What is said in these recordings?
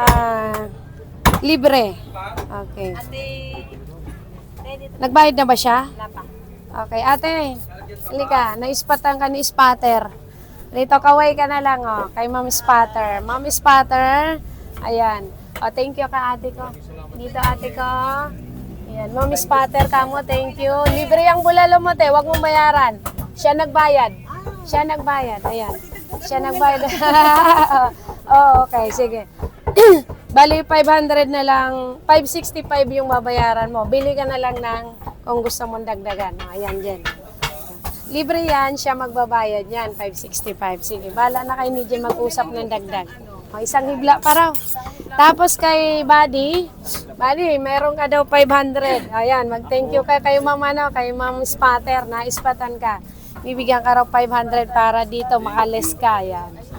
Ah, libre. Okay. Ate, Nagbayad na ba siya? lapa. Okay, ate. Halika, naispatan ka ni Spatter. Rito, kaway ka na lang, oh. Kay Ma'am Spatter. Ma'am Spatter. Ayan. Oh, thank you ka, ate ko. Dito, ate ko. Ayan, Ma'am Spatter ka mo, thank you. Libre ang bulalo mo, te. Huwag mong bayaran. Siya nagbayad. Siya nagbayad. Ayan. Siya nagbayad. oh, okay. Sige. Bali, 500 na lang. 565 yung babayaran mo. Bili ka na lang ng kung gusto mong dagdagan. O, ayan, dyan. Libre yan, siya magbabayad yan, 565. Sige, bala na kayo ni Jen mag-usap ng dagdag. O, isang hibla pa raw. Tapos kay Buddy, Buddy, meron ka daw 500. Ayan, mag-thank you kay, kay Ma'am, ano, kay Ma'am Spatter, na ispatan ka. Bibigyan ka raw 500 para dito, makalis ka. Ayan.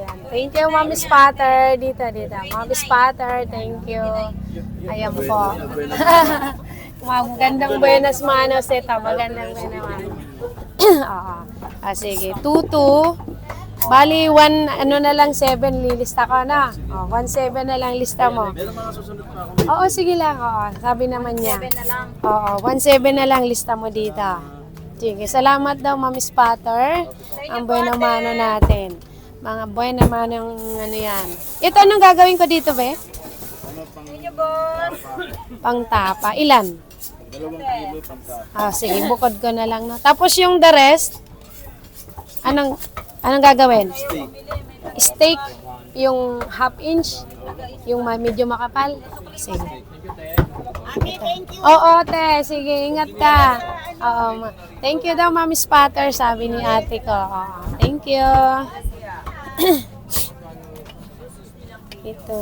Ayan. Thank you, Ma'am Spatter. Dito, dito. Ma'am Spatter, thank you. Ayan po. Magandang buenas manos ito. Magandang buenas manos. Oo. Ah, sige. Tutu. Bali, one, ano na lang, seven, lilista ko na. Oh, one, seven na lang lista mo. Oo, sige lang. Oo, sabi naman niya. Seven na lang. Oo, one, seven na lang lista mo dito. Sige, salamat daw, Mami Spatter. Ang buhay na mano natin. Mga buhay na mano ano yan. Ito, anong gagawin ko dito, be? Thank you, boss. Pangtapa. Ilan? Ah, sige, bukod ko na lang. No? Tapos yung the rest, anong, anong gagawin? Steak. Yung half inch. Yung medyo makapal. Sige. Oo, te. Sige, ingat ka. Oo, thank you daw, Mami Spatter, sabi ni ate ko. Oo, thank you. Ito.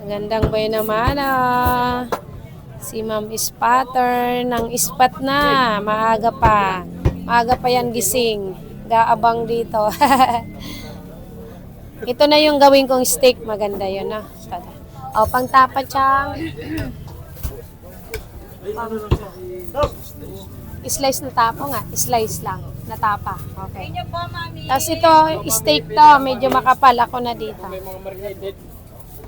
Magandang boy naman ah. Si Ma'am Spatter ng ispat na. Maaga pa. Maaga pa yan gising. Gaabang dito. Ito na yung gawin kong steak. Maganda yun ah. O, pang tapa chang. Slice na tapo nga. Slice lang. Na tapa. Okay. You po, mami. Tapos ito, steak to. Medyo makapal ako na dito.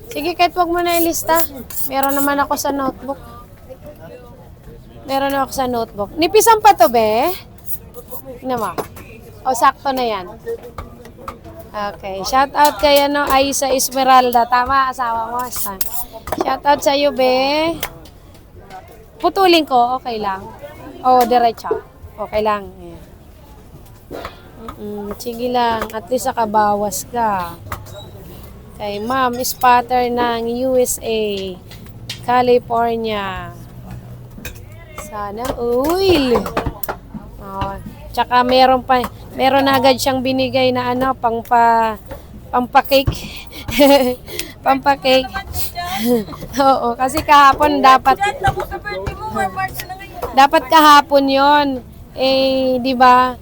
Sige, kahit wag mo na ilista. Meron naman ako sa notebook. Meron ako sa notebook. Nipisan pa to, be? Tingnan mo. O, sakto na yan. Okay. Shout out kay ano, Aisa Esmeralda. Tama, asawa mo. Sa- Shout out sa iyo, be. Putulin ko, okay lang. O, diretso. Okay lang. Ayan. Mm, sige lang. At least nakabawas ka. Kay Ma'am Spatter ng USA, California. Sana, uy! Oh, tsaka meron pa, meron na agad siyang binigay na ano, pang pa, pampakake. pampakake. Oo, kasi kahapon dapat, dapat kahapon yon Eh, di ba,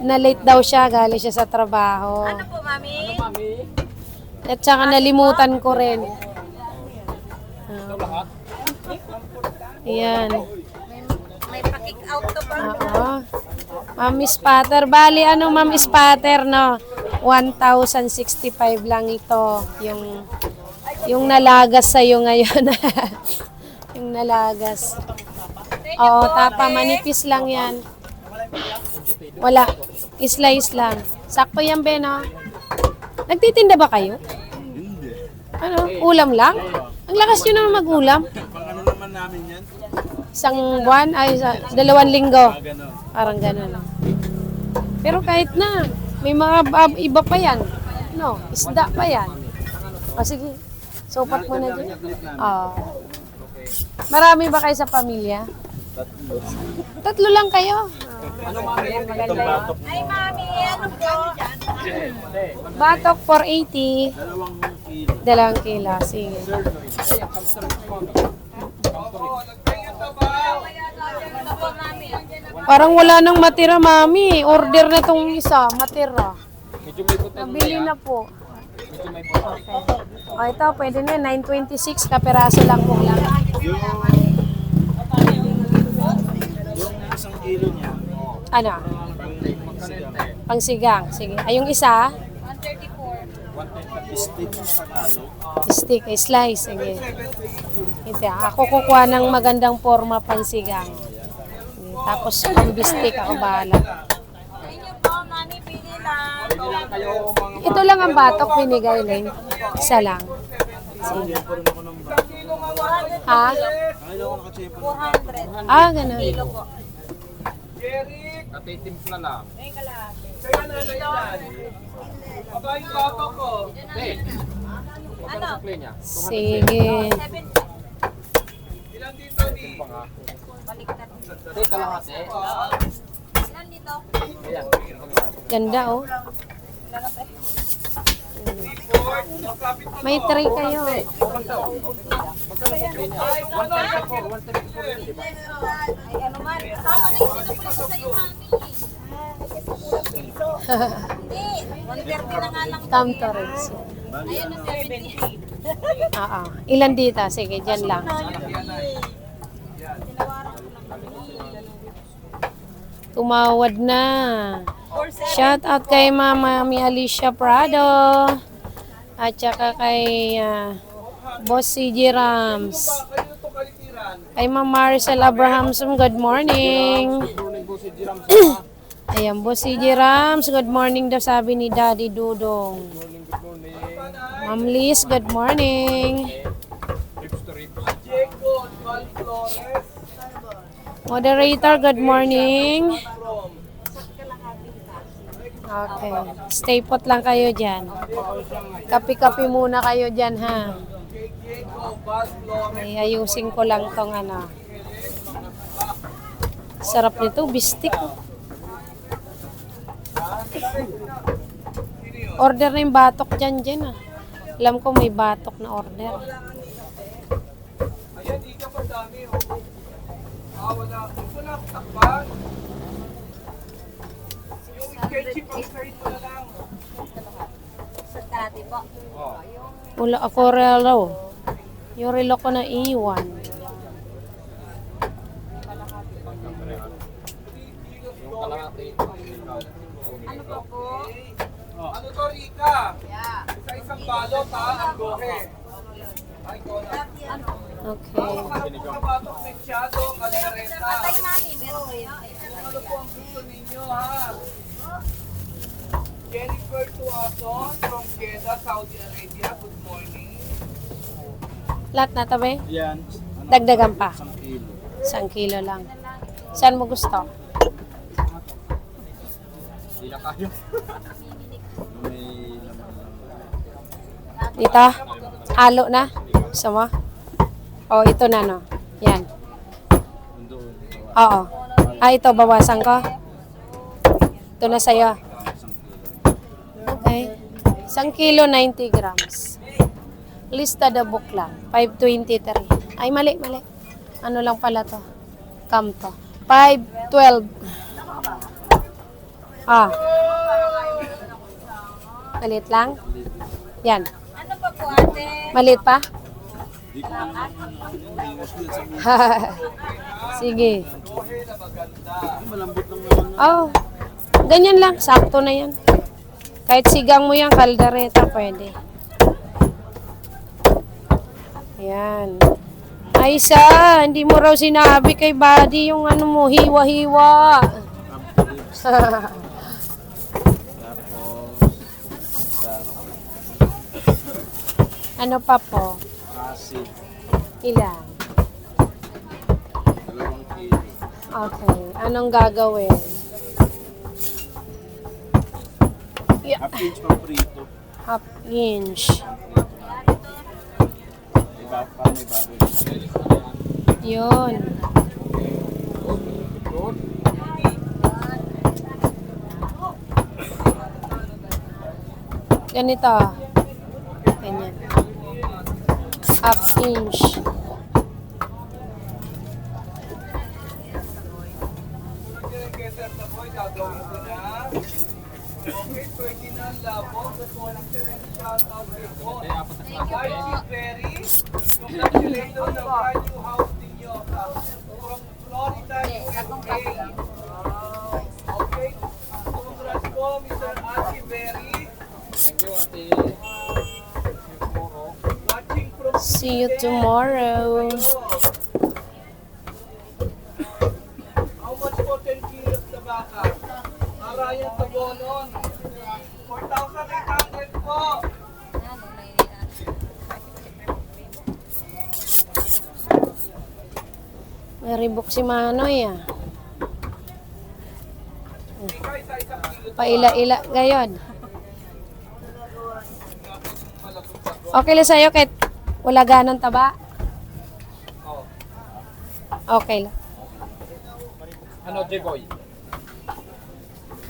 na late daw siya, galing siya sa trabaho. Ano po, mami? At saka nalimutan ko rin. Ah. Ayan. May, may pa-kick out to pa. Oo. Ma'am Spatter. Bali, ano Ma'am Spatter, no? 1,065 lang ito. Yung, yung nalagas sa'yo ngayon. yung nalagas. Oo, tapa. Manipis lang yan. Wala. Slice lang. Sakto yan, Ben, no? Nagtitinda ba kayo? Ano? Ulam lang? Ang lakas nyo naman mag-ulam. Pang ano naman namin yan? Isang buwan, ay dalawang linggo. Parang lang. Pero kahit na, may mga iba pa yan. No, isda pa yan. O sige, sopat mo na dyan. Oo. Marami ba kayo sa pamilya? Tatlo lang kayo. Ayan, maganda yun. Ay, mami, ano po? Batok 480. Dalawang kilo. Dalawang kila, sige. Ano mami? Parang wala nang matira, mami. Order na tong isa, matira. Nabili na po. Okay. O ito, pwede na yun. 926 ka peraso lang po lang. Yung isang kilo niya, Ano? Pangsigang. Sige. Ay, yung isa, 134. Steak sa Tagalog. Stick, eh, slice. Sige. Ito, ako kukuha ng magandang forma pansigang. Sige, Tapos pang bistik ako bahala. Ito lang ang batok binigay Len. Isa lang. Sige. Tiyempo rin ako ng bato. Ha? Nakailan ako nakatiyempo ng 400. Ah, ganun. Kilo po. Natitimpla lang. Ano? Play niya. Sige. 70. Pa nga. Baliktad. Tay, kalahati. Ilan dito? Ganda oh. Ilan na to? May tray kayo. Ay, man. Kasama na yung sinupulit ko sa'yo, mami. Hindi. 130 na nga lang. Tam. Ayun na 70. Oo. Ilan dito? Sige, dyan lang. Tumawad na. Shout out kay Mama Mi Alicia Prado. At saka kay ah, Boss CG Rams. Kay Ma'am Maricel Abrahamson, good morning. Ayan, Boss CG Rams, good morning daw sabi ni Daddy Dudong. Ma'am Liz, good morning. Moderator, good morning. Okay. Stay put lang kayo dyan. Kapi-kapi muna kayo dyan, ha? Ay, ayusin ko lang tong ano. Sarap nito, bistik. Order na yung batok dyan, dyan, ah. Alam ko may batok na order. Sa dati po. Wala ako relo. Yung relo ko na iwan. Ano po po? Ano to, Rika? Sa isang balot, ha? Ang gohe. Okay. Kaldereta. Patay, mami. Meron kayo? Ay, Ano po ang gusto ninyo, ha? Jennifer Tuason from Jeddah, Saudi Arabia. Good morning. Lahat na tabi? Yan. Ano, Dagdagan pa. Isang kilo. Isang kilo lang. Saan mo gusto? Hindi na kayo. Dito? Halo na? Gusto mo? O, ito na, no? Yan. Oo. Ah, ito, bawasan ko. Ito na sa'yo. Isang kilo. Okay. Isang kilo, 90 grams. Lista the book lang. 523. Ay, mali, mali. Ano lang pala to? Kam to. 512. Ah. Malit lang? Yan. Ano pa po, ate? Malit pa? Sige. Malambot lang naman. Oh. Ganyan lang. Sakto na yan. Kahit sigang mo yan, kaldereta, pwede. Ayan. Ay, isa, hindi mo raw sinabi kay Buddy yung ano mo, hiwa-hiwa. Ano pa po? kasi, Ilan? dalawang kilo. Okay. Anong gagawin? Yeah. Half inch pang prito. Half inch. Iba pa, may baboy. Yun. Ganito. Ganyan. Half inch. Kesa na Okay, ang labo. Good morning, sir. Shout out kay po. Hi, Chief Perry. Congratulations sa brand new house ninyo. From Florida. Okay. Congrats po, Mr. Archie. Thank you, ate. See you tomorrow. Bonon. 4,800 po. May ribok si Manoy ah. Paila-ila gayon. Okay lang sa'yo kahit wala ganong taba? Okay lang. Ano, J-Boy?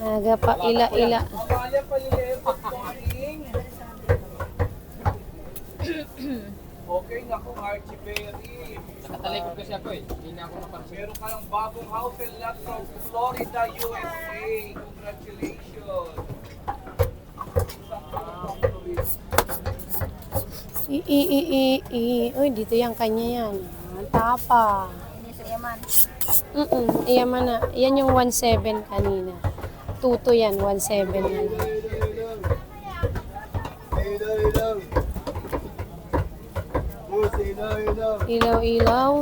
Naga pa ila-ila. Mamaya pa yung effort ko aning. Okay na kung Archie Berry. Nakatalikod kasi ako eh. Hindi na ako napansin. Meron ka ng bagong house and lot from Florida, USA. Congratulations. I, i, i, i, i. Uy, dito yung kanya yan. Ang tapa. Ini sa Yaman. Mm-mm, iyaman na. Yan yung 1.7 kanina. Tuto yan, 1.7 na lang. Ilaw-ilaw.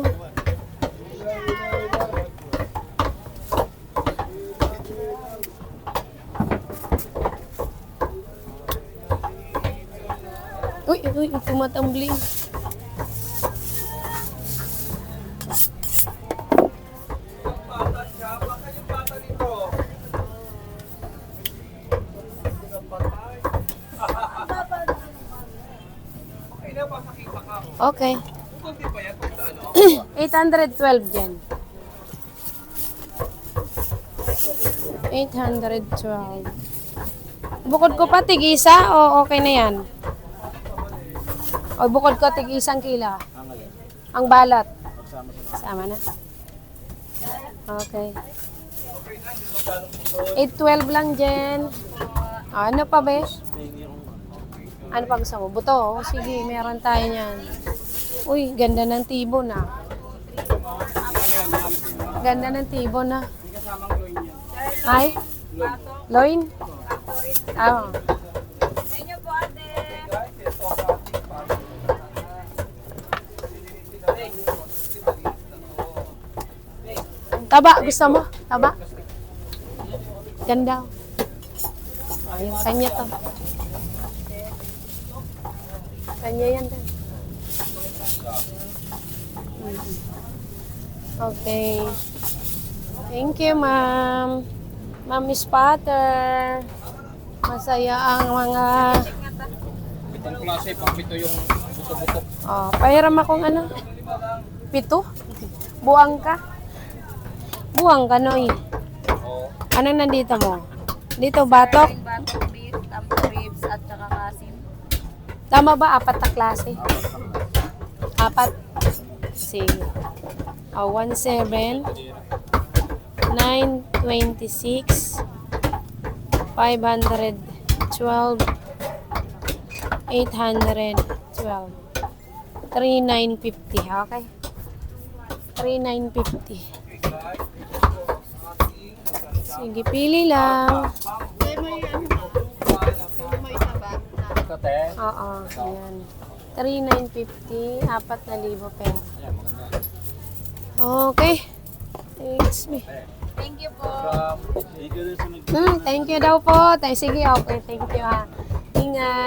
Uy, uy, tumatambling. 812 dyan. 812. Bukod ko pa tig-isa o okay na yan? O bukod ko tig-isang kila? Ang balat? Sama na. Okay. 812 lang dyan. Ano pa be? Ano pa gusto mo? Buto? Sige, meron tayo niyan. Uy, ganda ng tibo na. Ganda ng tibo na. Ay? Loin? Ah. Taba, gusto mo? Taba? Ganda. Ayun, kanya to. Kanya yan din. Okay. Thank you, ma'am. Ma'am Miss Potter. Masaya ang mga... Pitong klase, pang pito yung buto-buto. Oh, pahiram akong ano? Pito? Buwang ka? Buwang ka, Noy. Oo. Ano nandito mo? Dito, batok? Batong beef, tapos ribs, at saka kasim. Tama ba? Apat na klase? Apat? Sige. Oh, 1, 7, 9, 26, 512, 812, 3950. Okay? 3950. Sige, pili lang. Ito, te. Oo, ayan. 3950, 4,000 pera. Ayan, maganda. Okay. Thanks, me. Thank you po. Hmm, thank you daw po. Sige, okay. Thank you ha. Ingat.